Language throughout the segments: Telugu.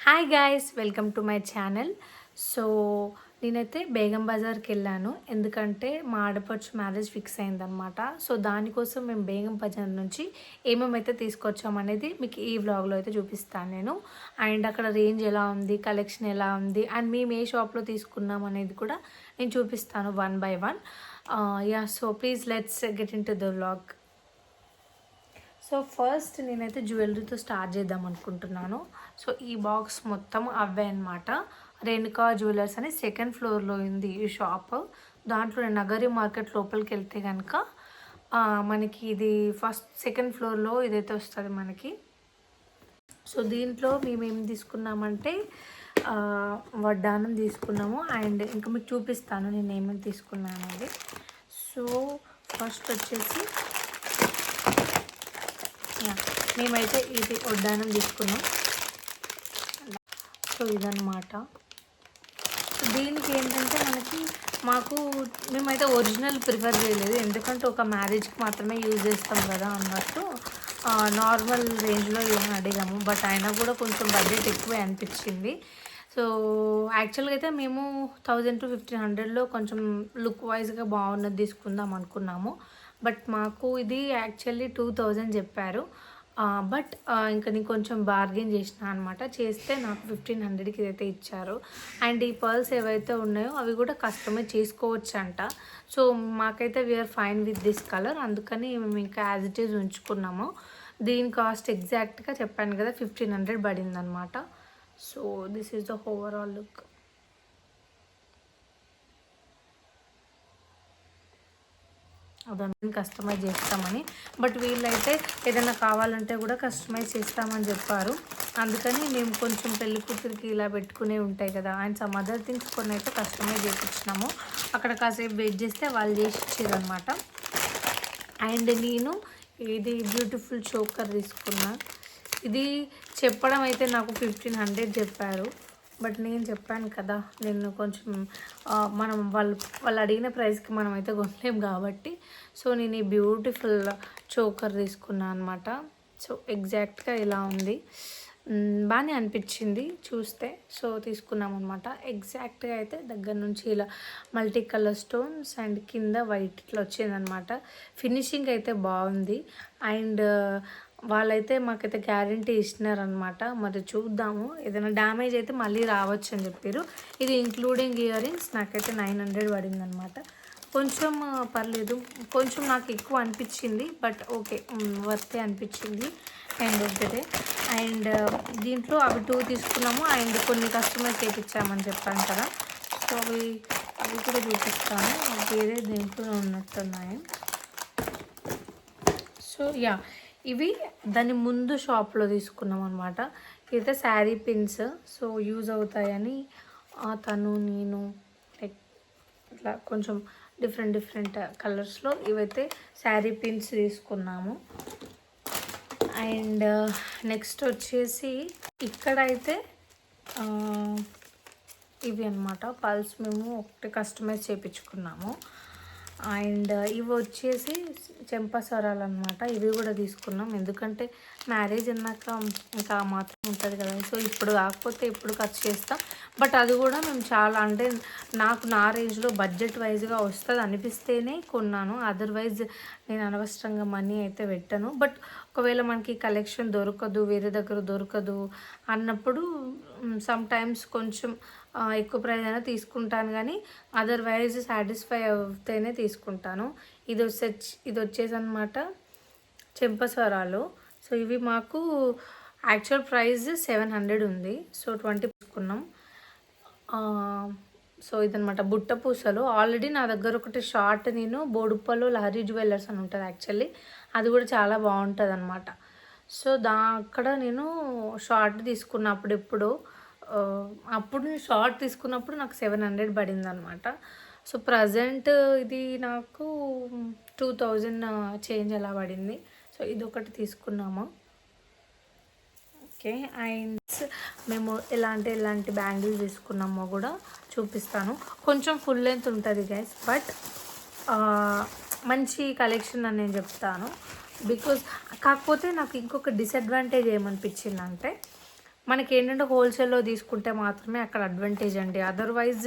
Hi guys welcome to my channel so నేనైతే బేగం బజార్కి వెళ్ళాను. ఎందుకంటే మా ఆడపడుచు మ్యారేజ్ ఫిక్స్ అయిందనమాట సో దానికోసం మేము బేగం బజార్ నుంచి ఏమేమైతే తీసుకొచ్చామనేది మీకు ఈ వ్లాగ్లో అయితే చూపిస్తాను నేను. అండ్ అక్కడ రేంజ్ ఎలా ఉంది కలెక్షన్ ఎలా ఉంది అండ్ మేము ఏ షాప్లో తీసుకున్నాం అనేది కూడా నేను చూపిస్తాను one by one yeah so please let's get into the vlog so first నేనైతే జ్యువెలరీతో స్టార్ట్ చేద్దాం అనుకుంటున్నాను. సో ఈ బాక్స్ మొత్తం అవే అనమాట రేణుకా జ్యువెలర్స్ అని సెకండ్ ఫ్లోర్లో ఉంది ఈ షాప్. దాంట్లో నగరి మార్కెట్ లోపలికి వెళ్తే కనుక మనకి ఇది ఫస్ట్ సెకండ్ ఫ్లోర్లో ఇదైతే వస్తుంది మనకి. సో దీంట్లో మేము ఏం తీసుకున్నామంటే వడ్డానం తీసుకున్నాము. అండ్ ఇంకా మీకు చూపిస్తాను నేను ఏమేమి తీసుకున్నాను అది సో ఫస్ట్ వచ్చేసి మేమైతే ఇది వడ్డానం తీసుకున్నాం. సో ఇదన్నమాట. దీనికి ఏంటంటే మనకి మాకు మేమైతే ఒరిజినల్ ప్రిఫర్ చేయలేదు. ఎందుకంటే ఒక మ్యారేజ్కి మాత్రమే యూజ్ చేస్తాం కదా అన్నట్టు నార్మల్ రేంజ్లో ఏమైనా అడిగాము. బట్ అయినా కూడా కొంచెం బడ్జెట్ ఎక్కువే అనిపించింది. సో యాక్చువల్గా అయితే మేము థౌజండ్ టు ఫిఫ్టీన్ హండ్రెడ్లో కొంచెం లుక్ వైజ్గా బాగున్నది తీసుకుందాం అనుకున్నాము. బట్ మాకు ఇది యాక్చువల్లీ టూ థౌజండ్ చెప్పారు. బట్ ఇంకా నేను కొంచెం బార్గెన్ చేసిన అనమాట చేస్తే నాకు ఫిఫ్టీన్ హండ్రెడ్కి ఇదైతే ఇచ్చారు. అండ్ ఈ పర్ల్స్ ఏవైతే ఉన్నాయో అవి కూడా కస్టమైజ్ చేసుకోవచ్చు అంట సో మాకైతే we're fine with this colour అందుకని మేము ఇంకా యాజ్ ఇట్ ఈజ్ ఉంచుకున్నాము. దీని కాస్ట్ ఎగ్జాక్ట్గా చెప్పాను కదా ఫిఫ్టీన్ హండ్రెడ్ పడింది అనమాట so this is the overall look అదన్నీ కస్టమైజ్ చేస్తామని. బట్ వీళ్ళైతే ఏదైనా కావాలంటే కూడా కస్టమైజ్ చేస్తామని చెప్పారు. అందుకని మేము కొంచెం పెళ్ళి కూతురికి ఇలా పెట్టుకునే ఉంటాయి కదా. అండ్ సమ్ అదర్ థింగ్స్ కొన్ని అయితే కస్టమైజ్ చేయించినాము అక్కడ కాసేపు వెయిట్ చేస్తే వాళ్ళు చేసి ఇచ్చారనమాట అండ్ నేను ఇది బ్యూటిఫుల్ చోకర్ తీసుకున్నా. ఇది చెప్పడం అయితే నాకు ఫిఫ్టీన్ హండ్రెడ్ చెప్పారు. బట్ నేను చెప్పాను కదా నేను కొంచెం మనం వాళ్ళు వాళ్ళు అడిగిన ప్రైస్కి మనం అయితే కొనలేం కాబట్టి సో నేను ఈ బ్యూటిఫుల్ చోకర్ తీసుకున్నాను అనమాట సో ఎగ్జాక్ట్గా ఇలా ఉంది. బాగానే అనిపించింది చూస్తే. సో తీసుకున్నాం అనమాట ఎగ్జాక్ట్గా అయితే దగ్గర నుంచి ఇలా మల్టీ కలర్ స్టోన్స్ అండ్ కింద వైట్ ఇట్లా వచ్చిందనమాట ఫినిషింగ్ అయితే బాగుంది. అండ్ వాళ్ళైతే మాకైతే గ్యారంటీ ఇచ్చినారనమాట మరి చూద్దాము. ఏదైనా డ్యామేజ్ అయితే మళ్ళీ రావచ్చు అని చెప్పారు. ఇది ఇంక్లూడింగ్ ఇయర్ రింగ్స్ నాకైతే నైన్ హండ్రెడ్ పడిందనమాట కొంచెం పర్లేదు. కొంచెం నాకు ఎక్కువ అనిపించింది. బట్ ఓకే వర్తే అనిపించింది. అండ్ ఒకటే అండ్ దీంట్లో అవి టూ తీసుకున్నాము. అండ్ కొన్ని కస్టమర్స్ చేయించామని చెప్పాను కదా. సో అవి అవి కూడా చూపిస్తాను. వేరే దీంట్లో ఉన్నట్టున్నాయి. So yeah. ఇవి దాని ముందు షాప్లో తీసుకున్నాం అనమాట ఇదైతే శారీ పిన్స్ సో యూజ్ అవుతాయని తను నేను లైక్ ఇట్లా కొంచెం డిఫరెంట్ డిఫరెంట్ కలర్స్లో ఇవైతే శారీ పిన్స్ తీసుకున్నాము. అండ్ నెక్స్ట్ వచ్చేసి ఇక్కడైతే ఇవి అన్నమాట. పల్స్ మేము ఒకటి కస్టమైజ్ చేయించుకున్నాము అండ్ ఇవి వచ్చేసి చెంపసరాలు అనమాట ఇవి కూడా తీసుకున్నాం. ఎందుకంటే మ్యారేజ్ అన్నాక ఇంకా మాత్రం ఉంటుంది కదా. సో ఇప్పుడు కాకపోతే ఇప్పుడు ఖర్చు చేస్తాం. బట్ అది కూడా మేము చాలా అంటే నాకు నా రేంజ్లో బడ్జెట్ వైజ్గా వస్తుంది అనిపిస్తేనే కొన్నాను. అదర్వైజ్ నేను అనవసరంగా మనీ అయితే పెట్టాను. బట్ ఒకవేళ మనకి కలెక్షన్ దొరకదు వేరే దగ్గర దొరకదు అన్నప్పుడు సమ్ టైమ్స్ కొంచెం ఎక్కువ ప్రైజ్ అయినా తీసుకుంటాను కానీ అదర్వైజ్ సాటిస్ఫై అవుతేనే తీసుకుంటాను. ఇది వచ్చే ఇది వచ్చేసి అనమాట చెంపస్వరాలు సో ఇవి మాకు యాక్చువల్ ప్రైస్ సెవెన్ హండ్రెడ్ ఉంది. సో ట్వంటీ తీసుకున్నాం. సో ఇదనమాట బుట్ట పూసలు. ఆల్రెడీ నా దగ్గర ఒకటి షార్ట్ నేను బోడుప్పలో లహరి జ్యువెలర్స్ అని ఉంటుంది యాక్చువల్లీ అది కూడా చాలా బాగుంటుంది అనమాట సో దా అక్కడ నేను షార్ట్ తీసుకున్న అప్పుడెప్పుడు. అప్పుడు నేను షార్ట్ తీసుకున్నప్పుడు నాకు సెవెన్ హండ్రెడ్ పడింది అనమాట సో ప్రజెంట్ ఇది నాకు టూ థౌజండ్ చేంజ్ అలా పడింది. సో ఇది ఒకటి తీసుకున్నాము. ఓకే అండ్ మేము ఎలాంటి ఎలాంటి బ్యాంగిల్స్ తీసుకున్నామో కూడా చూపిస్తాను. కొంచెం ఫుల్ లెంత్ ఉంటుంది గైస్ బట్ మంచి కలెక్షన్ అని నేను చెప్తాను. బికాజ్ కాకపోతే నాకు ఇంకొక డిసడ్వాంటేజ్ ఏమనిపించిందంటే మనకి ఏంటంటే హోల్సేల్లో తీసుకుంటే మాత్రమే అక్కడ అడ్వాంటేజ్ అండి. అదర్వైజ్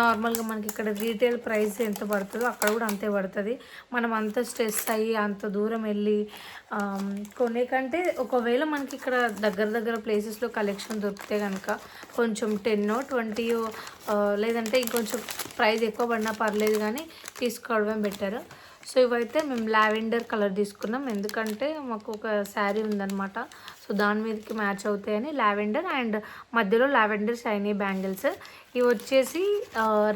నార్మల్గా మనకి ఇక్కడ రీటైల్ ప్రైస్ ఎంత పడుతుందో అక్కడ కూడా అంతే పడుతుంది. మనం అంత స్ట్రెస్ అయ్యి అంత దూరం వెళ్ళి కొనే కంటే ఒకవేళ మనకి ఇక్కడ దగ్గర దగ్గర ప్లేసెస్లో కలెక్షన్ దొరికితే కనుక కొంచెం టెన్ ట్వంటీ లేదంటే ఇంకొంచెం ప్రైస్ ఎక్కువ పడినా పర్లేదు కానీ తీసుకోవడమే బెటర్ సో ఇవైతే మేము లావెండర్ కలర్ తీసుకున్నాం. ఎందుకంటే మాకు ఒక శారీ ఉందన్నమాట. సో దాని మీదకి మ్యాచ్ అవుతాయని లావెండర్ అండ్ మధ్యలో లావెండర్ షైనీ బ్యాంగిల్స్. ఇవి వచ్చేసి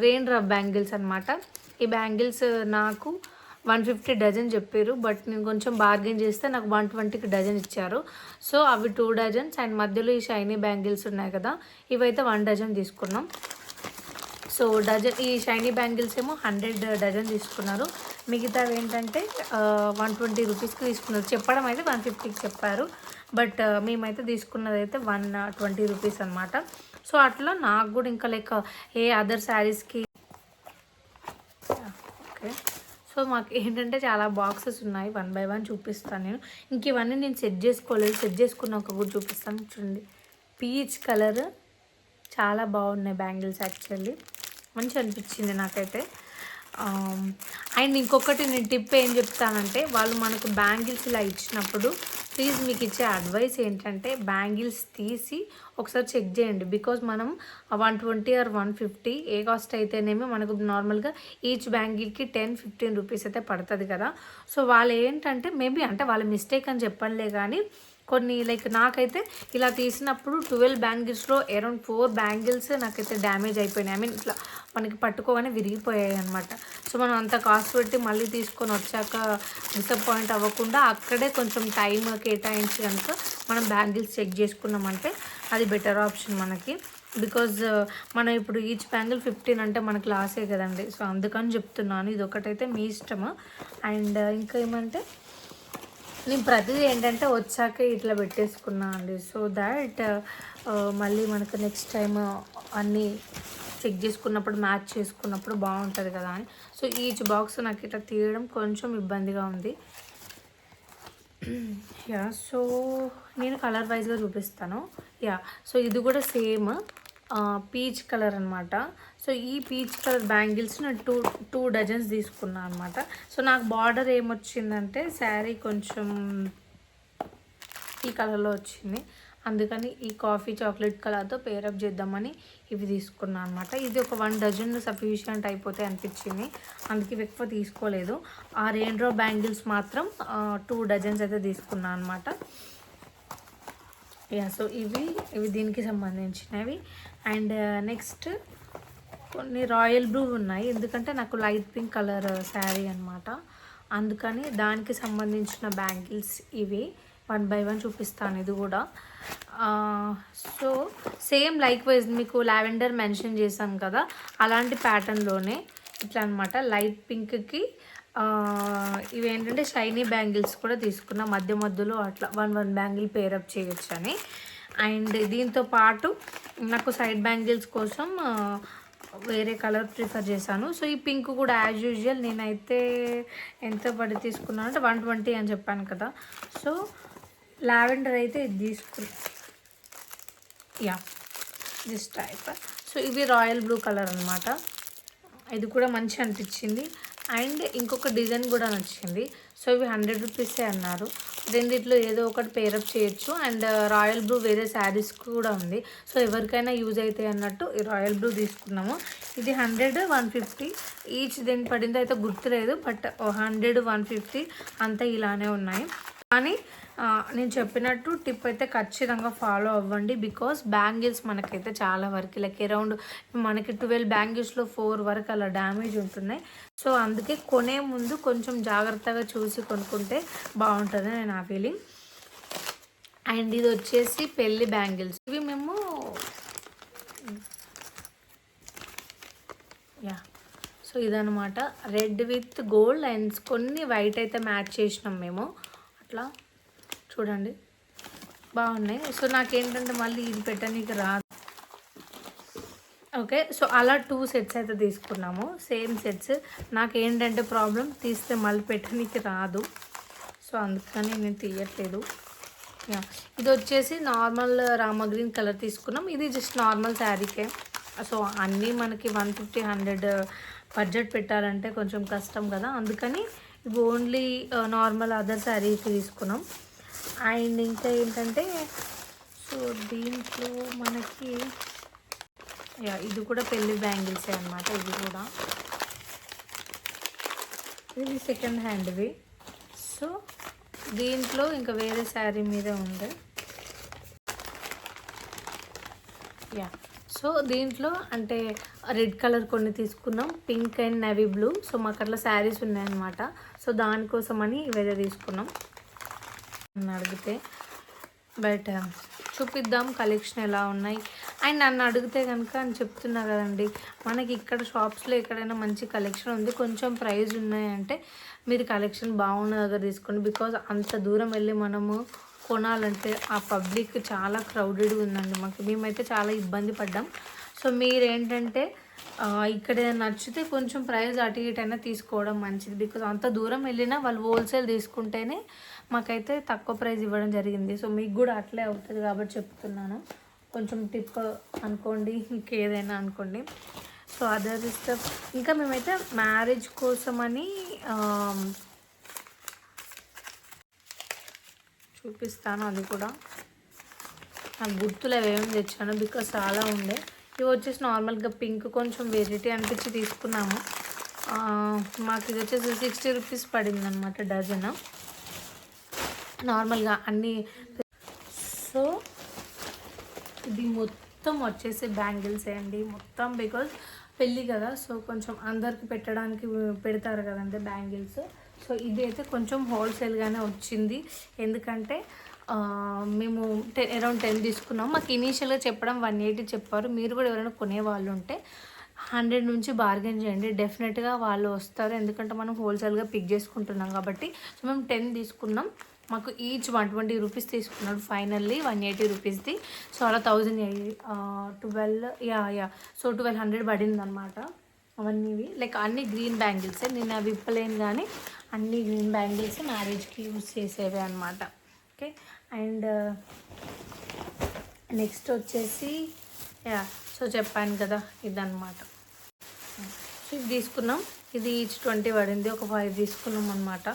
రెయిన్ రబ్ బ్యాంగిల్స్ అనమాట ఈ బ్యాంగిల్స్ నాకు వన్ ఫిఫ్టీ డజన్ చెప్పారు. బట్ నేను కొంచెం బార్గెన్ చేస్తే నాకు వన్ ట్వంటీకి డజన్ ఇచ్చారు. సో అవి టూ డజన్స్ అండ్ మధ్యలో ఈ షైనీ బ్యాంగిల్స్ ఉన్నాయి కదా ఇవైతే వన్ డజన్ తీసుకున్నాం. సో డజన్ ఈ షైనీ బ్యాంగిల్స్ ఏమో హండ్రెడ్ డజన్ తీసుకున్నారు. మిగతావి ఏంటంటే వన్ ట్వంటీ రూపీస్కి తీసుకున్నారు. చెప్పడం అయితే వన్ ఫిఫ్టీకి చెప్పారు. బట్ మేమైతే తీసుకున్నది అయితే వన్ ట్వంటీ రూపీస్ అనమాట సో అట్లా నాకు కూడా ఇంకా లైక్ ఏ అదర్ శారీస్కి ఓకే. సో మాకు ఏంటంటే చాలా బాక్సెస్ ఉన్నాయి. వన్ బై వన్ చూపిస్తాను నేను. ఇంక ఇవన్నీ నేను సెట్ చేసుకోలేదు. సెట్ చేసుకున్నాక కూడా చూపిస్తాను. చూడండి. పీచ్ కలర్ చాలా బాగున్నాయి బ్యాంగిల్స్ యాక్చువల్లీ. మంచి అనిపించింది నాకైతే. అండ్ ఇంకొకటి నేను టిప్ ఏం చెప్తానంటే వాళ్ళు మనకు బ్యాంగిల్స్ ఇలా ఇచ్చినప్పుడు ప్లీజ్ మీకు ఇచ్చే అడ్వైస్ ఏంటంటే బ్యాంగిల్స్ తీసి ఒకసారి చెక్ చేయండి. బికాజ్ మనం one twenty or one fifty a cost అయితేనేమి మనకు నార్మల్గా ఈచ్ బ్యాంగిల్కి టెన్ ఫిఫ్టీన్ రూపీస్ అయితే పడుతుంది కదా. సో వాళ్ళు ఏంటంటే మేబీ అంటే వాళ్ళ మిస్టేక్ అని చెప్పండిలే కానీ కొన్ని లైక్ నాకైతే ఇలా తీసినప్పుడు ట్వెల్వ్ బ్యాంగిల్స్లో అరౌండ్ ఫోర్ బ్యాంగిల్స్ నాకైతే డ్యామేజ్ అయిపోయినాయి. ఐ మీన్ ఇట్లా మనకి పట్టుకోగానే విరిగిపోయాయి అనమాట సో మనం అంత కాస్ట్ పెట్టి మళ్ళీ తీసుకొని వచ్చాక డిసప్పాయింట్ అవ్వకుండా అక్కడే కొంచెం టైం కేటాయించి కనుక మనం బ్యాంగిల్స్ చెక్ చేసుకున్నామంటే అది బెటర్ ఆప్షన్ మనకి. బికాజ్ uh, మనం ఇప్పుడు ఈచ్ బ్యాంగిల్ ఫిఫ్టీన్ అంటే మనకి లాసే కదండి. సో అందుకని చెప్తున్నాను. ఇది ఒకటైతే మీ ఇష్టము. అండ్ uh, ఇంకా ఏమంటే నేను ప్రతిదీ ఏంటంటే వచ్చాక ఇట్లా పెట్టేసుకున్నా అండి. సో దాట్ uh, మళ్ళీ మనకు నెక్స్ట్ టైం uh, అన్నీ చెక్ చేసుకున్నప్పుడు మ్యాచ్ చేసుకున్నప్పుడు బాగుంటుంది కదా అని. సో ఈచ్ బాక్స్ నాకు ఇట్లా తీయడం కొంచెం ఇబ్బందిగా ఉంది. యా సో నేను కలర్ వైజ్గా చూపిస్తాను. యా సో ఇది కూడా సేమ్ పీచ్ కలర్ అనమాట సో ఈ పీచ్ కలర్ బ్యాంగిల్స్ నేను టూ టూ డజన్స్ తీసుకున్నాను అనమాట సో నాకు బార్డర్ ఏమొచ్చిందంటే శారీ కొంచెం ఈ కలర్లో వచ్చింది. అందుకని ఈ కాఫీ చాక్లెట్ కలర్తో పేరప్ చేద్దామని ఇవి తీసుకున్నాను అనమాట ఇది ఒక వన్ డజన్ సఫిషియంట్ అయిపోతే అనిపించింది. అందుకే ఎక్కువ తీసుకోలేదు. ఆ రెయిన్డ్రో బ్యాంగిల్స్ మాత్రం టూ డజన్స్ అయితే తీసుకున్నాను అనమాట యా సో ఇవి ఇవి దీనికి సంబంధించినవి. అండ్ uh, నెక్స్ట్ కొన్ని రాయల్ బ్లూ ఉన్నాయి. ఎందుకంటే నాకు లైట్ పింక్ కలర్ శారీ అనమాట అందుకని దానికి సంబంధించిన బ్యాంగిల్స్ ఇవి. వన్ బై వన్ చూపిస్తాను ఇది కూడా. సో సేమ్ లైక్ వైజ్ మీకు లావెండర్ మెన్షన్ చేశాను కదా అలాంటి ప్యాటర్న్లోనే ఇట్లా అనమాట లైట్ పింక్కి ఇవి ఏంటంటే షైనీ బ్యాంగిల్స్ కూడా తీసుకున్న మధ్య మధ్యలో అట్లా వన్ వన్ బ్యాంగిల్ పేరప్ చేయొచ్చు అని అండ్ దీంతో పాటు నాకు సైడ్ బ్యాంగిల్స్ కోసం వేరే కలర్ ప్రిఫర్ చేశాను. సో ఈ పింక్ కూడా యాజ్ యూజువల్ నేనైతే ఎంత పడి తీసుకున్నాను అంటే వన్ ట్వంటీ అని చెప్పాను కదా. సో లావెండర్ అయితే ఇది తీసుకున్నా యా దిస్ టైప్ సో ఇది రాయల్ బ్లూ కలర్ అనమాట ఇది కూడా మంచి అనిపించింది. అండ్ ఇంకొక డిజైన్ కూడా నచ్చింది. సో ఇవి హండ్రెడ్ రూపీసే అన్నారు. రెండిట్లో ఏదో ఒకటి పేరప్ చేయొచ్చు. అండ్ uh, రాయల్ బ్లూ వేరే శారీస్ కూడా ఉంది. సో ఎవరికైనా యూజ్ అవుతాయి అన్నట్టు ఈ రాయల్ బ్లూ తీసుకున్నాము. ఇది హండ్రెడ్ వన్ ఫిఫ్టీ. ఈచ్ దేని పడిందో అయితే గుర్తులేదు but uh, hundred one fifty అంతా ఇలానే ఉన్నాయి. కానీ నేను చెప్పినట్టు టిప్ అయితే ఖచ్చితంగా ఫాలో అవ్వండి బికాస్ బ్యాంగిల్స్ మనకైతే చాలా వరకు లైక్ అరౌండ్ మనకి ట్వెల్వ్ బ్యాంగిల్స్లో ఫోర్ వరకు అలా డ్యామేజ్ ఉంటున్నాయి. సో అందుకే కొనే ముందు కొంచెం జాగ్రత్తగా చూసి కొనుక్కుంటే బాగుంటుంది నేను నా ఫీలింగ్ అండ్ ఇది వచ్చేసి పెళ్ళి బ్యాంగిల్స్. ఇవి మేము యా. సో ఇదనమాట రెడ్ విత్ గోల్డ్ అండ్ కొన్ని వైట్ అయితే మ్యాచ్ చేసినాం మేము. అట్లా. చూడండి. బాగున్నాయి. సో నాకేంటంటే మళ్ళీ ఇది పెట్టనీకి రాదు. ఓకే. సో అలా టూ సెట్స్ అయితే తీసుకున్నాము. Same sets. నాకేంటంటే ప్రాబ్లం తీస్తే మళ్ళీ పెట్టనీకి రాదు. సో అందుకని నేను తీయట్లేదు. యా. ఇది వచ్చేసి నార్మల్ రామ గ్రీన్ కలర్ తీసుకున్నాం. ఇది జస్ట్ నార్మల్ శారీకే. సో అన్నీ మనకి one fifty hundred uh, budget పెట్టాలంటే కొంచెం కష్టం కదా. అందుకని ఇవి ఓన్లీ uh, నార్మల్ అదర్ శారీకి తీసుకున్నాం. అండ్ ఇంకా ఏంటంటే సో దీంట్లో మనకి యా ఇది కూడా పెళ్ళి బ్యాంగిల్సే అనమాట ఇది కూడా. ఇది సెకండ్ హ్యాండ్వి సో దీంట్లో ఇంకా వేరే శారీ మీద ఉంది. యా సో దీంట్లో అంటే రెడ్ కలర్ కొన్ని తీసుకున్నాం pink and navy blue. So మాకు అట్లా శారీస్ ఉన్నాయన్నమాట. సో దానికోసమని ఇవైతే తీసుకున్నాం. నన్ను అడిగితే బట్ చూపిద్దాం కలెక్షన్ ఎలా ఉన్నాయి. అండ్ నన్ను అడిగితే కనుక అని చెప్తున్నా కదండి మనకి ఇక్కడ షాప్స్లో ఎక్కడైనా మంచి కలెక్షన్ ఉంది కొంచెం ప్రైస్ ఉన్నాయంటే మీరు కలెక్షన్ బాగున్న దగ్గర తీసుకోండి. బికాజ్ అంత దూరం వెళ్ళి మనము కొనాలంటే ఆ పబ్లిక్ చాలా క్రౌడెడ్ ఉందండి మాకు. మేమైతే చాలా ఇబ్బంది పడ్డాం. సో మీరేంటంటే ఇక్కడ నచ్చితే కొంచెం ప్రైస్ అటు ఇటైనా తీసుకోవడం మంచిది. బికాజ్ అంత దూరం వెళ్ళినా వాళ్ళు హోల్సేల్ తీసుకుంటేనే మాకైతే తక్కువ ప్రైస్ ఇవ్వడం జరిగింది. సో మీకు కూడా అట్లే అవుతుంది కాబట్టి చెప్తున్నాను. కొంచెం టిప్ అనుకోండి ఇంకేదైనా అనుకోండి. సో అదర్ స్టెప్ ఇంకా మేమైతే మ్యారేజ్ కోసమని చూపిస్తాను అది కూడా. నాకు గుర్తులు అవేమి తెచ్చాను బికాస్ చాలా ఉండే. ఇవి వచ్చేసి నార్మల్గా పింక్ కొంచెం వెరైటీ అనిపించి తీసుకున్నాము. మాకు ఇది వచ్చేసి సిక్స్టీ రూపీస్ పడింది అనమాట డజన్. నార్మల్గా అన్నీ సో ఇది మొత్తం వచ్చేసి బ్యాంగిల్స్ అండి. మొత్తం బికాజ్ పెళ్ళి కదా సో కొంచెం అందరికి పెట్టడానికి పెడతారు కదండి బ్యాంగిల్స్. సో ఇది అయితే కొంచెం హోల్సేల్గానే వచ్చింది. ఎందుకంటే మేము టెన్ అరౌండ్ టెన్ తీసుకున్నాం. మాకు ఇనీషియల్గా చెప్పడం వన్ ఎయిటీ చెప్పారు. మీరు కూడా ఎవరైనా కొనే వాళ్ళు ఉంటే హండ్రెడ్ నుంచి బార్గెన్ చేయండి. డెఫినెట్గా వాళ్ళు వస్తారు. ఎందుకంటే మనం హోల్సేల్గా పిక్ చేసుకుంటున్నాం కాబట్టి. సో మేము టెన్ తీసుకున్నాం. మాకు ఈచ్ వన్ ట్వంటీ రూపీస్ తీసుకున్నాడు ఫైనల్లీ వన్ ఎయిటీ రూపీస్ది సో అలా thousand twelve yeah yeah so twelve hundred పడింది అనమాట అవన్నీ లైక్ అన్ని గ్రీన్ బ్యాంగిల్సే నేను అవి ఇప్పలేను కానీ అన్ని గ్రీన్ బ్యాంగిల్స్ మ్యారేజ్కి యూజ్ చేసేవి అనమాట ఓకే? అండ్ uh, నెక్స్ట్ వచ్చేసి యా సో చెప్పాను కదా ఇదన్నమాట. సో ఇది తీసుకున్నాం. ఇది ఈచ్ ట్వంటీ పడింది. ఒక ఫైవ్ తీసుకున్నాం అనమాట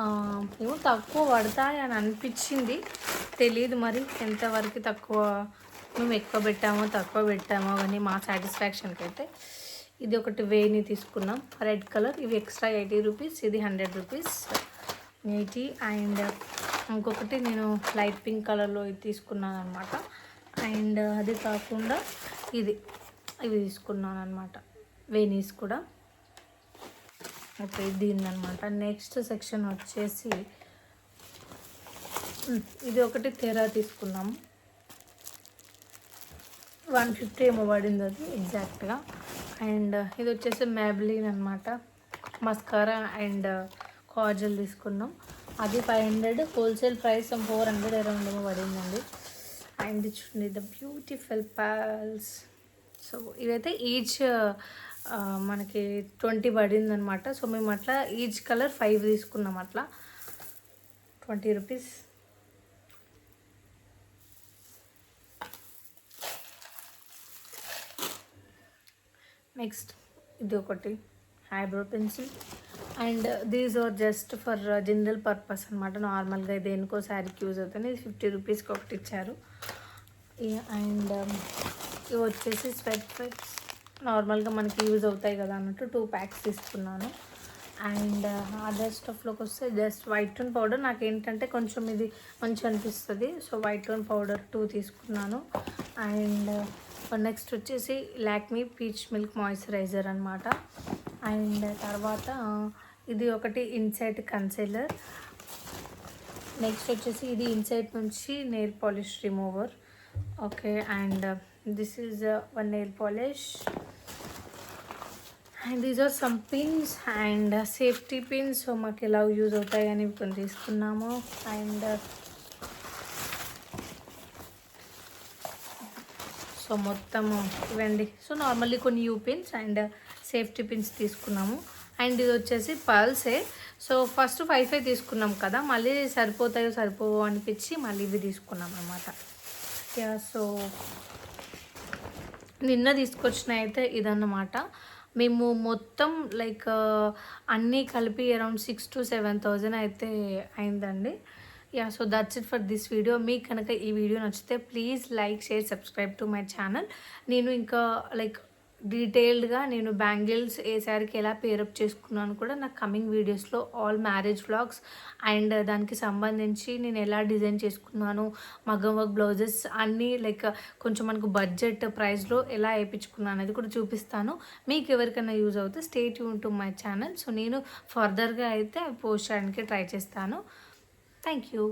uh, ఏమో తక్కువ పడతాయి అని అనిపించింది. తెలియదు మరి ఎంతవరకు తక్కువ మేము ఎక్కువ పెట్టామో తక్కువ పెట్టామో కానీ మా సాటిస్ఫాక్షన్కి అయితే ఇది ఒకటి వేని తీసుకున్నాం. రెడ్ కలర్ ఇవి ఎక్స్ట్రా ఎయిటీ రూపీస్ ఇది హండ్రెడ్ రూపీస్ ఎయిటీ అండ్ ఇంకొకటి నేను లైట్ పింక్ కలర్లో ఇది తీసుకున్నాను అనమాట అండ్ అది కాకుండా ఇది ఇవి తీసుకున్నాను అనమాట వేనీస్ కూడా. ఓకే దీన్ని అనమాట నెక్స్ట్ సెక్షన్ వచ్చేసి ఇది ఒకటి తెరా తీసుకున్నాము వన్ ఫిఫ్టీ ఏమో పడింది అది ఎగ్జాక్ట్గా. అండ్ ఇది వచ్చేసి మ్యాబ్లిన్ అనమాట మస్కారా అండ్ కాజల్ తీసుకున్నాం. అది five hundred. Wholesale price four hundred around ఏమో పడిందండి. అండ్ చూడండి ద బ్యూటిఫుల్ పాల్స్. సో ఇదైతే ఈచ్ మనకి ట్వంటీ పడిందనమాట సో మేము అట్లా ఈచ్ కలర్ ఫైవ్ తీసుకున్నాం అట్లా. Twenty rupees. నెక్స్ట్ ఇది ఒకటి. Eyebrow pencil. And these are just for general purpose అనమాట నార్మల్గా దేనికో శారీకి యూజ్ అవుతుంది ఇది ఫిఫ్టీ రూపీస్కి ఒకటి ఇచ్చారు. అండ్ um, ఇవి వచ్చేసి స్వెట్ పెట్స్ నార్మల్గా మనకి యూజ్ అవుతాయి కదా అన్నట్టు టూ ప్యాక్స్ తీసుకున్నాను. అండ్ uh, అదర్ స్టఫ్లోకి వస్తే జస్ట్ వైట్ టోన్ పౌడర్ నాకు ఏంటంటే కొంచెం ఇది మంచి అనిపిస్తుంది. So white tone powder two తీసుకున్నాను. అండ్ uh, నెక్స్ట్ వచ్చేసి లాక్మీ పీచ్ మిల్క్ మాయిశ్చరైజర్ అనమాట అండ్ తర్వాత ఇది ఒకటి ఇన్సైట్ కన్సీలర్. నెక్స్ట్ వచ్చేసి ఇది ఇన్సైట్ నుంచి nail polish remover. Okay and this is one nail polish. And these are some pins and safety pins. So మాకు ఎలా యూజ్ అవుతాయి అని కొన్ని తీసుకున్నాము. అండ్ సో మొత్తము ఇవండి సో నార్మల్లీ కొన్ని U pins and safety pins తీసుకున్నాము. అండ్ ఇది వచ్చేసి పర్ల్సే సో ఫస్ట్ ఫైవ్ ఫైవ్ తీసుకున్నాం కదా మళ్ళీ సరిపోతాయో సరిపోవో అనిపించి మళ్ళీ ఇవి తీసుకున్నాం అనమాట యా సో నిన్న తీసుకొచ్చిన అయితే ఇదన్నమాట. మేము మొత్తం లైక్ అన్నీ కలిపి around six to seven thousand అయితే అయిందండి. Yeah so that's it for this video మీకు కనుక ఈ వీడియో నచ్చితే please like share subscribe to my channel. నేను ఇంకా లైక్ డీటెయిల్డ్గా నేను బ్యాంగిల్స్ ఏ శారీకి ఎలా పేరప్ చేసుకున్నాను కూడా నా కమింగ్ వీడియోస్లో ఆల్ మ్యారేజ్ వ్లాగ్స్ అండ్ దానికి సంబంధించి నేను ఎలా డిజైన్ చేసుకున్నాను మగం వర్క్ బ్లౌజెస్ అన్నీ లైక్ కొంచెం మనకు బడ్జెట్ ప్రైస్లో ఎలా వేయించుకున్నాను అనేది కూడా చూపిస్తాను. మీకు ఎవరికైనా యూజ్ అవుతే state Yoon to my channel. So నేను ఫర్దర్గా అయితే పోస్ట్ చేయడానికి ట్రై చేస్తాను. Thank you.